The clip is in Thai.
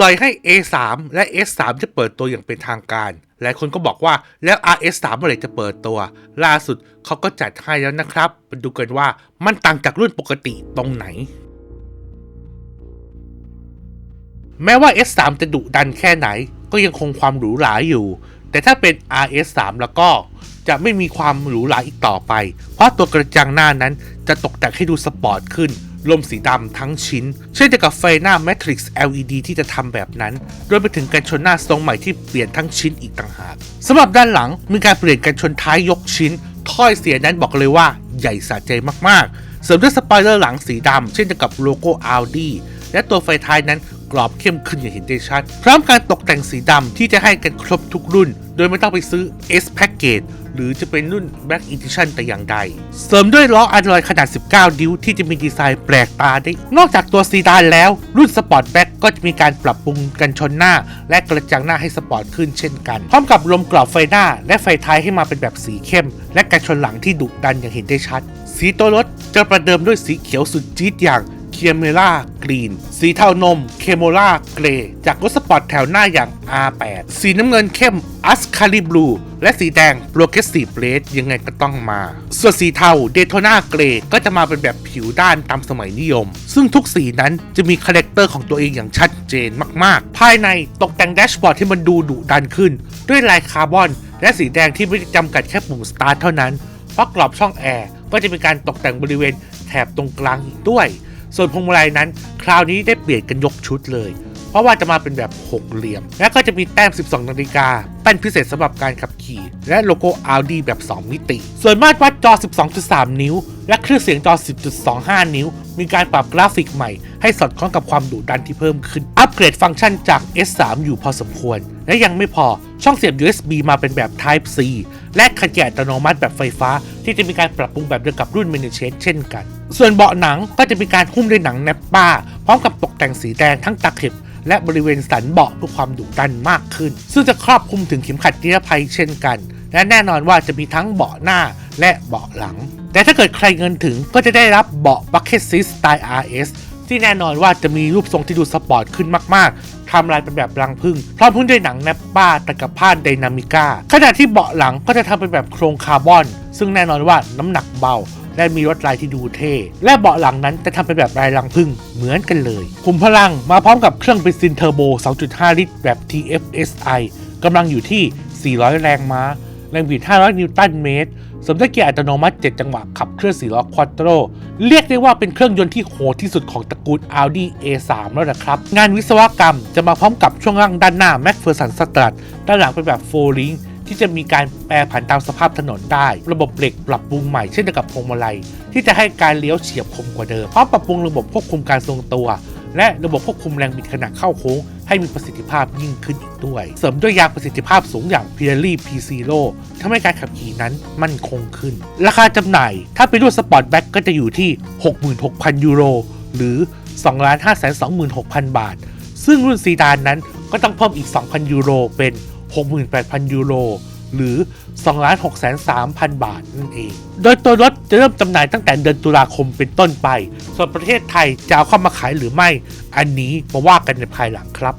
ล่อยให้ A3 และ S3 จะเปิดตัวอย่างเป็นทางการ หลายคนก็บอกว่าแล้ว RS3 เมื่อไหร่จะเปิดตัว ล่าสุดเขาก็จัดให้แล้วนะครับมาดูกันว่ามันต่างจากรุ่นปกติตรงไหน แม้ว่า S3 จะดุดันแค่ไหน ก็ยังคงความหรูหราอยู่ แต่ถ้าเป็น RS3 แล้วก็จะไม่มีความหรูหราอีกต่อไป เพราะตัวกระจังหน้านั้นจะตกแต่งให้ดูสปอร์ตขึ้น ลมสีดำทั้งชิ้น เช่นเดียวกับไฟหน้า Matrix LED ที่จะทำแบบนั้นรวมไปถึงกันชนหน้าทรงใหม่ที่เปลี่ยนทั้งชิ้นอีกต่างหากสำหรับด้านหลังมีการเปลี่ยนกันชนท้ายยกชิ้น ถ้อยเสียนั้นบอกเลยว่าใหญ่สะใจมากๆเสริมด้วยสปอยเลอร์หลังสีดำเช่นเดียวกับโลโก้ Audi และตัวไฟท้ายนั้น กรอบเข้มขึ้นอย่างเห็นได้ชัด พร้อมการตกแต่งสีดำที่จะให้กันครบทุกรุ่น โดยไม่ต้องไปซื้อ S Package หรือจะเป็นรุ่น Black Edition แต่อย่างใด เสริมด้วยล้ออันลอยขนาด 19 นิ้วที่จะมีดีไซน์แปลกตาได้ นอกจากตัวซีดานแล้ว รุ่นสปอร์ตแบ็กก็จะมีการปรับปรุงกันชนหน้า และกระจังหน้าให้สปอร์ตขึ้นเช่นกัน พร้อมกับลมกรอบไฟหน้า และไฟท้ายให้มาเป็นแบบสีเข้ม และกันชนหลังที่ดุดันอย่างเห็นได้ชัด สีตัวรถจะประเดิมด้วยสีเขียวสุดจี๊ดอย่าง คียเมล่ากรีน สีเทานมเคโมล่าเกรย์จากรถสปอร์ตแถวหน้าอย่าง R8 สีน้ำเงินเข้มอัสคาริบลูและสีแดงโปรเกสซีฟเรดยังไงก็ต้องมา ส่วนสีเทาเดโทนาเกรย์ก็จะมาเป็นแบบผิวด้านตามสมัยนิยม ซึ่งทุกสีนั้นจะมีคาแรคเตอร์ของตัวเองอย่างชัดเจนมากๆ ภายในตกแต่งแดชบอร์ดที่มันดูดุดันขึ้น ด้วยลายคาร์บอน และสีแดงที่ไม่ได้จำกัดแค่ปุ่มสตาร์ทเท่านั้นเพราะกรอบช่องแอร์ก็จะมีการตกแต่งบริเวณแถบตรงกลางอีกด้วย ส่วนพวงมาลัยนั้น คราวนี้ได้เปลี่ยนกันยกชุดเลย เพราะว่าจะมาเป็นแบบหกเหลี่ยม และก็จะมีแต้ม 12 นาฬิกาแป้นพิเศษสำหรับการขับขี่ และโลโก้ Audi แบบ 2 มิติ ส่วนมาตรวัดจอ 12.3 นิ้ว และเครื่องเสียงจอ 10.25 นิ้ว มีการปรับกราฟิกใหม่ให้สอดคล้องกับความดุดันที่เพิ่มขึ้น อัปเกรดฟังก์ชันจาก S3 อยู่พอสมควร และยังไม่พอช่องเสียบ USB มาเป็นแบบ Type C และขันแกะอัตโนมัติแบบไฟฟ้า ที่จะมีการปรับปรุงแบบเดียวกับรุ่น m i n i c h เช่นกัน ส่วนเบาะหนังก็จะมีการหุ้มด้วยหนังแนปป้า พร้อมกับตกแต่งสีแดงทั้งตะเข็บ และบริเวณสันเบาะเพื่อความดุดันมากขึ้น ซึ่งจะครอบคลุมถึงเข็มขัดนิรภัยเช่นกัน และแน่นอนว่าจะมีทั้งเบาะหน้าและเบาะหลัง แต่ถ้าเกิดใครเงินถึงก็จะได้รับเบาะ Bucket Seat สไตล์ RS ที่แน่นอนว่าจะมีรูปทรงที่ดูสปอร์ตขึ้นมากๆทำลายเป็นแบบรังพึ่งพร้อมพุ่งด้วยหนังแนปป้าตะกับผ้าไดนามิก้าขณะที่เบาะหลังก็จะทำเป็นแบบโครงคาร์บอน ซึ่งแน่นอนว่าน้ำหนักเบาและมีรถลายที่ดูเท่ และเบาะหลังนั้นจะทำเป็นแบบลายรังพึ่งเหมือนกันเลยขุมพลังมาพร้อมกับเครื่องเบนซินเทอร์โบ 2.5 ลิตรแบบ TFSI กำลังอยู่ที่ 400 แรงม้า แรงบิด 500 นิวตันเมตร สมด้วยเกียร์อัตโนมัติ 7 จังหวะขับเคลื่อน4ล้อควอโตรเรียกได้ว่าเป็นเครื่องยนต์ที่โหดที่สุดของตระกูล Audi A3 แล้วนะครับ งานวิศวกรรมจะมาพร้อมกับช่วงล่างด้านหน้า McPherson Strut ด้านหลังเป็นแบบ4 Link ที่จะมีการแปรผันตามสภาพถนนได้ ระบบเบรกปรับปรุงใหม่เช่นเดียวกับพวงมาลัย ที่จะให้การเลี้ยวเฉียบคมกว่าเดิมพร้อมปรับปรุงระบบควบคุมการทรงตัว และระบบควบคุมแรงบิดขณะเข้าโค้ง ให้มีประสิทธิภาพยิ่งขึ้นอีกด้วย เสริมด้วยยางประสิทธิภาพสูงอย่าง Pirelli P Zero ทำให้การขับขี่นั้นมั่นคงขึ้น ราคาจำหน่าย ถ้าเป็นรุ่นสปอร์ตแบ็กก็จะอยู่ที่ 66,000 ยูโร หรือ 2,526,000 บาท ซึ่งรุ่นซีดานนั้นก็ต้องเพิ่มอีก 2,000 ยูโรเป็น 68,000 ยูโร หรือ 2,603,000 บาทนั่นเอง โดยตัวรถจะเริ่มจำหน่ายตั้งแต่เดือนตุลาคมเป็นต้นไป ส่วนประเทศไทยจะเอาเข้ามาขายหรือไม่ อันนี้มาว่ากันในภายหลังครับ